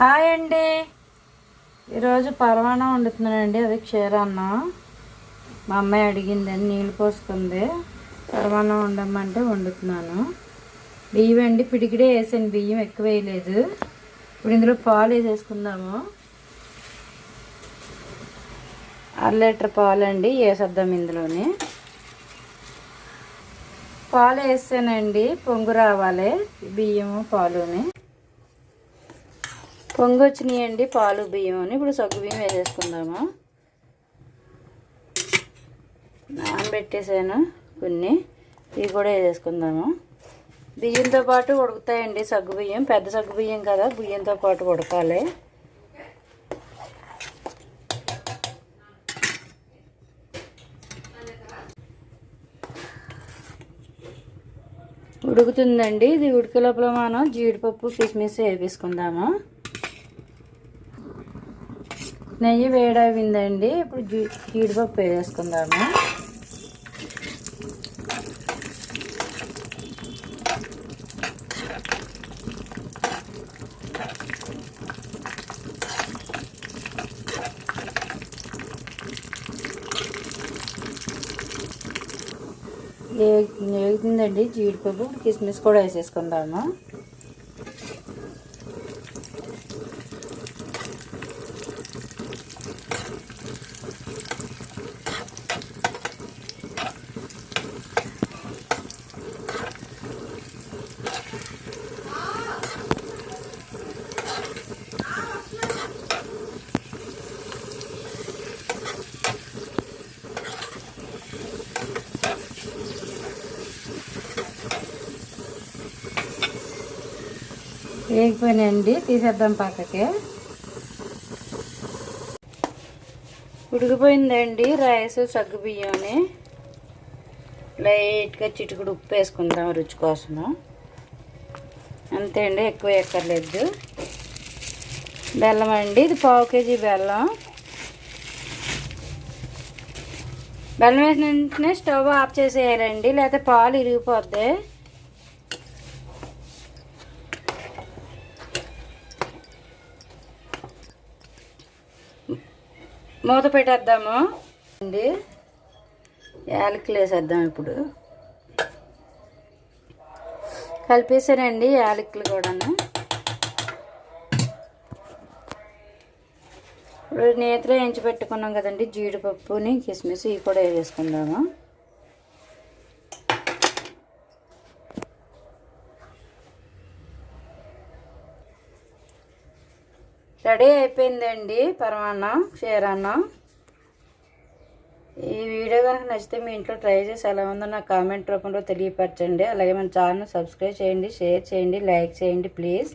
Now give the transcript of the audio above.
Hi అండి. ఈరోజు పరమాణం వండుతున్నానండి. అది క్షీరాన్నం. మా అమ్మాయి అడిగిందని నీళ్ళు పోసుకుంది పరమాణం వండమంటే వండుతున్నాను. బియ్యం అండి పిడికిడే వేసాను. బియ్యం ఎక్కువ వేయలేదు. ఇప్పుడు ఇందులో పాలు వేసేసుకుందాము. అర లీటర్ పాలు అండి వేసేద్దాం ఇందులోని. పాలు వేసానండి పొంగు రావాలి. బియ్యము పాలుని. పొంగొచ్చినాయి అండి పాలు బియ్యం ఇప్పుడు సగ్గు బియ్యం వేసేసుకుందాము? నానబెట్టేసాను కొన్ని. ఇవి కూడా వేసేసుకుందాము. బియ్యంతో పాటు ఉడుకుతాయండి సగ్గు బియ్యం. పెద్ద సగ్గు బియ్యం కదా బియ్యంతో పాటు ఉడకాలి. ఉడుకుతుందండి. ఇది ఉడికే లోపల మనం జీడిపప్పు కిస్మిస్ వేపించుకుందాము నెయ్యి వేడవిందండి ఇప్పుడు జీ జీడిపప్పు వేసుకుందాము. వేగుతుందండి జీడిపప్పు. కిస్మిస్ కూడా వేసేసుకుందాము. వేగిపోయినాయండి. తీసేద్దాం పక్కకి. ఉడికిపోయిందండి రైస్ సగ్గు బియ్యంని లైట్గా చిటుకుడు ఉప్పు వేసుకుందాం రుచి కోసము. అంతే అండి ఎక్కువ ఎక్కర్లేదు. బెల్లం అండి ఇది పావు కేజీ బెల్లం. బెల్లం వేసిన వెంటనే స్టవ్ ఆఫ్ చేసేయాలండి లేకపోతే పాలు ఇరిగిపోద్ది. మూత పెట్టేద్దాము. అండి యాలకులు వేసేద్దాం ఇప్పుడు. కలిపేసానండి యాలకులు కూడాను. ఇప్పుడు నేతిలో ఎంచి పెట్టుకున్నాం కదండి జీడిపప్పుని కిస్మిస్ ఇవి కూడా వేసుకుందాము. రెడీ అయిపోయిందండి పరమాన్నం క్షీరాన్నం. ఈ వీడియో కనుక నచ్చితే మీ ఇంట్లో ట్రై చేసి ఎలా ఉందో నాకు కామెంట్ రూపంలో తెలియపరచండి. అలాగే మన ఛానల్ సబ్స్క్రైబ్ చేయండి షేర్ చేయండి లైక్ చేయండి ప్లీజ్.